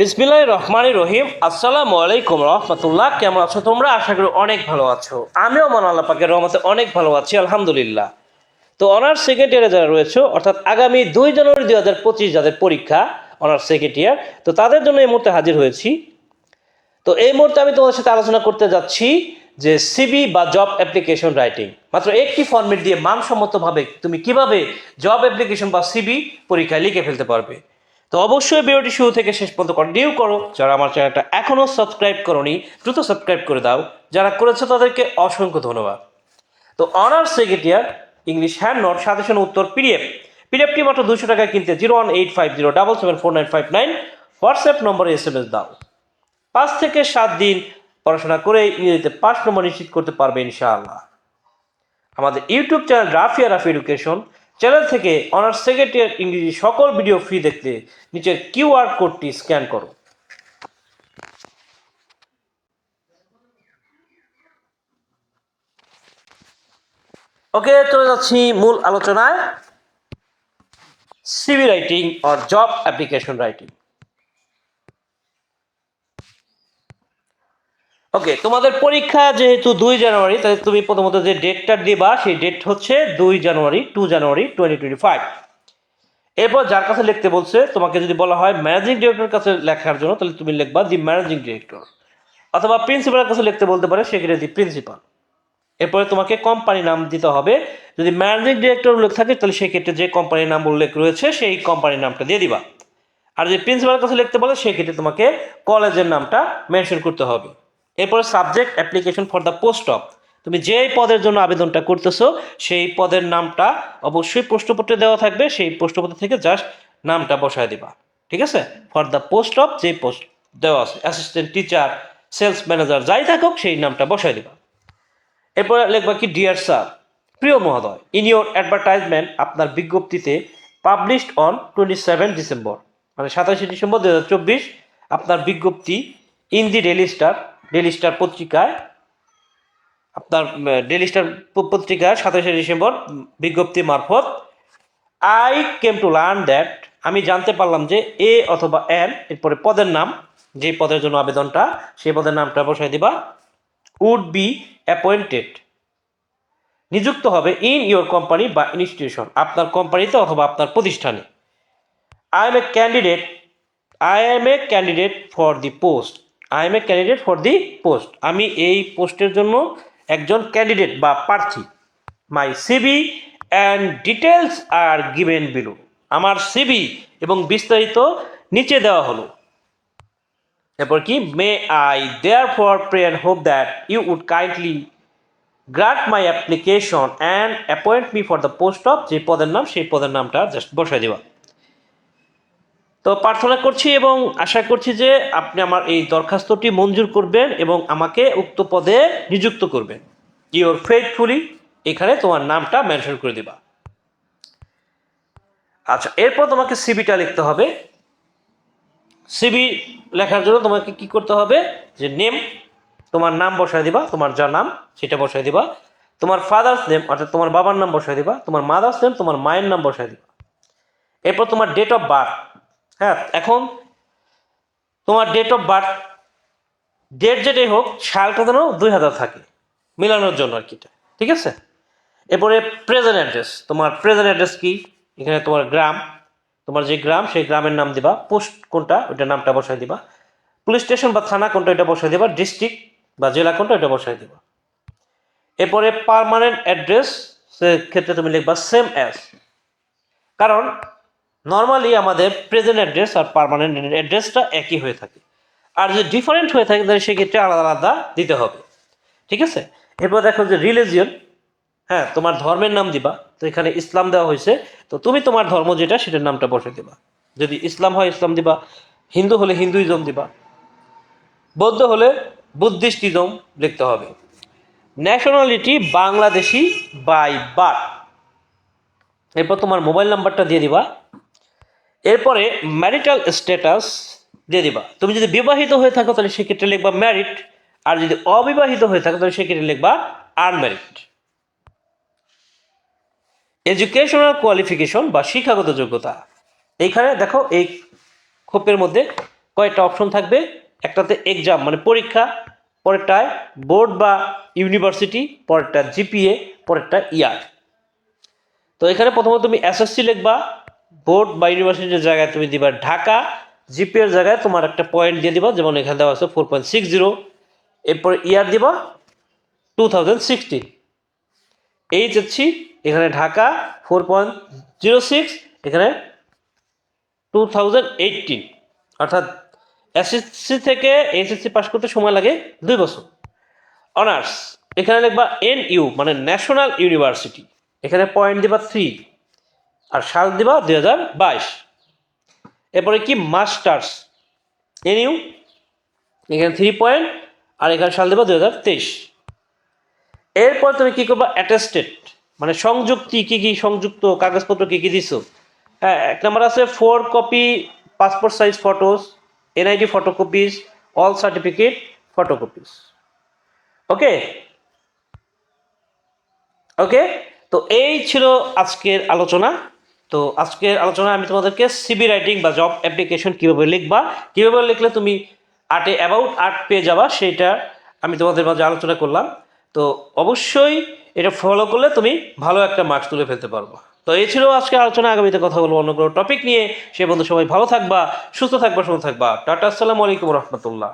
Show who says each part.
Speaker 1: বিসমিল্লাহ রহমানি রহিম। আসসালামু আলাইকুম রহমতুল্লাহ। কেমন আছো তোমরা? আশা করি অনেক ভালো আছো। আমিও মন আল্লাহ পাকের রহমতে অনেক ভালো আছি, আলহামদুলিল্লাহ। তো অনার্স সেকেন্ড ইয়ারে যারা রয়েছে, অর্থাৎ আগামী দুই জানুয়ারি দুই হাজার পঁচিশ যাদের পরীক্ষা, অনার্স সেকেন্ড ইয়ার তো তাদের জন্য এই মুহূর্তে হাজির হয়েছি। তো এই মুহূর্তে আমি তোমাদের সাথে আলোচনা করতে যাচ্ছি যে সিবি বা জব অ্যাপ্লিকেশন রাইটিং মাত্র একটি ফর্মেট দিয়ে মানসম্মতভাবে তুমি কীভাবে জব অ্যাপ্লিকেশন বা সিবি পরীক্ষায় লিখে ফেলতে পারবে। তো অবশ্যই ভিডিওটি শুরু থেকে শেষ পর্যন্ত কন্টিনিউ করো। যারা আমার চ্যানেলটা এখনও সাবস্ক্রাইব করোনি, দ্রুত সাবস্ক্রাইব করে দাও। যারা করেছে তাদেরকে অসংখ্য ধন্যবাদ। তো honours second year English hand note suggestion উত্তর পিডিএফ পিডিএফটি মাত্র দুশো টাকায় কিনতে zero one eight five zero double seven four nine five nine WhatsApp নম্বরে এস এম এস দাও। পাঁচ থেকে সাত দিন পড়াশোনা করে ইংরেজিতে পাঁচ নম্বর নিশ্চিত করতে পারবে ইনশাআল্লাহ। আমাদের YouTube channel Rafia Rafi education channel থেকে অনার্স সেকেন্ড ইয়ার ইংরেজি সকল ভিডিও ফ্রি দেখতে নিচের কিউআর কোডটি স্ক্যান করো। ওকে, চলে যাচ্ছি মূল আলোচনায়। CV writing or job application writing. Okay তোমাদের পরীক্ষা যেহেতু দুই জানুয়ারি, তাহলে তুমি প্রথমত যে ডেটটা দিবা, সেই ডেট হচ্ছে দুই January to January twenty twenty five এরপর যার কাছে লিখতে বলছে, তোমাকে যদি বলা হয় ম্যানেজিং ডিরেক্টরের কাছে লেখার জন্য, তাহলে তুমি লিখবা দি ম্যানেজিং ডিরেক্টর অথবা প্রিন্সিপালের কাছে লিখতে বলতে পারে, সেক্ষেত্রে দি প্রিন্সিপাল এরপরে তোমাকে কোম্পানি নাম দিতে হবে। যদি ম্যানেজিং ডিরেক্টর উল্লেখ থাকে, তাহলে সেক্ষেত্রে যে কোম্পানির নাম উল্লেখ রয়েছে, সেই কোম্পানির নামটা দিয়ে দিবা। আর যদি প্রিন্সিপালের কাছে লিখতে বলে, সেক্ষেত্রে তোমাকে কলেজের নামটা মেনশন করতে হবে। এরপরে subject application for the post of তুমি যেই পদের জন্য আবেদনটা করতেছো, সেই পদের নামটা অবশ্যই প্রশ্নপত্রে দেওয়া থাকবে, সেই প্রশ্নপত্র থেকে জাস্ট নামটা বসায় দিবা। ঠিক আছে? ফর দ্য পোস্ট অফ যে পোস্ট দেওয়া আছে অ্যাসিস্ট্যান্ট টিচার সেলস ম্যানেজার যাই থাকুক, সেই নামটা বসায় দিবা। এরপরে লিখবা কি ডিয়ার স্যার প্রিয় মহোদয় ইন ইউর অ্যাডভার্টাইজমেন্ট আপনার বিজ্ঞপ্তিতে published on twenty seven December মানে সাতাশে ডিসেম্বর দু হাজার চব্বিশ, আপনার বিজ্ঞপ্তি in the Daily Star Daily Star পত্রিকায়, আপনার ডেলি স্টার পত্রিকায় সাতাশে ডিসেম্বর বিজ্ঞপ্তি মারফত I came to learn that আমি জানতে পারলাম যে এ অথবা এন এরপরে পদের নাম, যে পদের জন্য আবেদনটা, সেই পদের নামটা বসাই দিবা উড বি অ্যাপয়েন্টেড নিযুক্ত হবে ইন ইওর কোম্পানি বা ইনস্টিটিউশন আপনার কোম্পানিতে অথবা আপনার প্রতিষ্ঠানে। I am a candidate I am a candidate for the post I am a candidate for the post আমি এই পোস্টের জন্য একজন ক্যান্ডিডেট বা প্রার্থী। My CV and details are given below আমার সিবি এবং বিস্তারিত নিচে দেওয়া হলো। এরপর কি? May I therefore pray and hope that you would kindly grant my application and appoint me for the post of যে পদের নাম, সেই পদের নামটা জাস্ট বসাই দেওয়া তো প্রার্থনা করছি এবং আশা করছি যে আপনি আমার এই দরখাস্তটি মঞ্জুর করবেন এবং আমাকে উক্ত পদে নিযুক্ত করবেন। ইওর ফেথফুলি এখানে তোমার নামটা মেনশন করে দিবা। আচ্ছা এরপর তোমাকে সিবিটা লিখতে হবে। সিবি লেখার জন্য তোমাকে কি করতে হবে? যে নেম তোমার নাম বসায় দিবা, তোমার যা নাম, সেটা বসায় দিবা। তোমার ফাদার্স নেম অর্থাৎ তোমার বাবার নাম বসায় দিবা। তোমার মাদার্স নেম তোমার মায়ের নাম বসায় দিবা। এরপর তোমার ডেট অফ বার্থ হ্যাঁ এখন তোমার ডেট অফ বার্থ ডেট যেটাই হোক, সালটা যেন দুই হাজার থাকে, মিলানোর জন্য আর কি এটা। ঠিক আছে এরপরে প্রেজেন্ট অ্যাড্রেস তোমার প্রেজেন্ট অ্যাড্রেস কি এখানে তোমার গ্রাম, তোমার যে গ্রাম, সেই গ্রামের নাম দিবা পোস্ট কোনটা, ওইটার নামটা বসাই দিবা পুলিশ স্টেশন বা থানা কোনটা, ওইটা বসাই দিবা ডিস্ট্রিক্ট বা জেলা কোনটা, ওইটা বসাই দিবা এরপরে পার্মানেন্ট অ্যাড্রেস সে ক্ষেত্রে তুমি লিখবা সেম অ্যাজ কারণ নর্মালি আমাদের প্রেজেন্ট অ্যাড্রেস আর পার্মানেন্ট অ্যাড্রেসটা একই হয়ে থাকে। আর যদি ডিফারেন্ট হয়ে থাকে, তাহলে সেক্ষেত্রে আলাদা আলাদা দিতে হবে। ঠিক আছে? এরপর দেখো যে রিলিজিয়ন হ্যাঁ তোমার ধর্মের নাম দিবা। তো এখানে ইসলাম দেওয়া হয়েছে। তো তুমি তোমার ধর্ম যেটা, সেটার নামটা বসে দিবা। যদি ইসলাম হয়, ইসলাম দিবা। হিন্দু হলে হিন্দুইজম দিবা। বৌদ্ধ হলে বুদ্ধিস্টিজম লিখতে হবে। ন্যাশনালিটি বাংলাদেশি বাই বার্থ এরপর তোমার মোবাইল নাম্বারটা দিয়ে দিবা। এরপরে ম্যারিটাল স্ট্যাটাস দিয়ে দিবা। তুমি যদি বিবাহিত হয়ে থাকো, তাহলে সেক্ষেত্রে লিখবা ম্যারিড আর যদি অবিবাহিত হয়ে থাকো, তাহলে সেক্ষেত্রে লিখবা আনম্যারিড এডুকেশনাল কোয়ালিফিকেশন বা শিক্ষাগত যোগ্যতা। এইখানে দেখো, এই খোপের মধ্যে কয়েকটা অপশন থাকবে। একটাতে এক্সাম মানে পরীক্ষা, পরেরটায় বোর্ড বা ইউনিভার্সিটি পরেরটা জিপিএ পরেরটা ইয়ার তো এখানে প্রথমত তুমি এসএসসি লিখবা বোর্ড বা ইউনিভার্সিটির জায়গায় তুমি দিবা ঢাকা, জিপিএর জায়গায় তোমার একটা পয়েন্ট দিয়ে দিবা, যেমন এখানে দেওয়া আছে ফোর পয়েন্ট সিক্স জিরো এরপরে ইয়ার দিবা টু থাউজেন্ড সিক্সটিন এইচএসসি এখানে Dhaka four point zero six এখানে টু থাউজেন্ড এইটিন অর্থাৎ এসএসসি থেকে এইচএসসি পাস করতে সময় লাগে দুই বছর। অনার্স এখানে লিখবা এন ইউ মানে ন্যাশনাল ইউনিভার্সিটি এখানে পয়েন্ট দিবা থ্রি আর সাল দিবা দুই হাজার বাইশ। এরপরে কি? মাস্টার্স। এনিউ এখানে থ্রি পয়েন্ট আর এখানে সাল দেবা দুই হাজার তেইশ। এরপর তুমি কী করবা? অ্যাটেস্টেড মানে সংযুক্তি কি কি সংযুক্ত, কাগজপত্র কি কী দিছো? হ্যাঁ এক নম্বর আছে four copy passport size photos NID photocopies all certificate photocopies okay okay তো এই ছিল আজকের আলোচনা। তো আজকের আলোচনা আমি তোমাদেরকে সিবি রাইটিং বা জব অ্যাপ্লিকেশন কীভাবে লিখবা, কীভাবে লিখলে তুমি আর্টে অ্যাবাউট আর্ট পেয়ে যাবা, সেটা আমি তোমাদের মাঝে আলোচনা করলাম। তো অবশ্যই এটা ফলো করলে তুমি ভালো একটা মার্কস তুলে ফেলতে পারব। তো এই ছিল আজকে আলোচনা, আগামীতে কথা বলব অন্য কোনো টপিক নিয়ে। সে বন্ধু সবাই ভালো থাকবা, সুস্থ থাকবা সুস্থ থাকবা। টাটা, আসসালামু আলাইকুম রহমতুল্লাহ।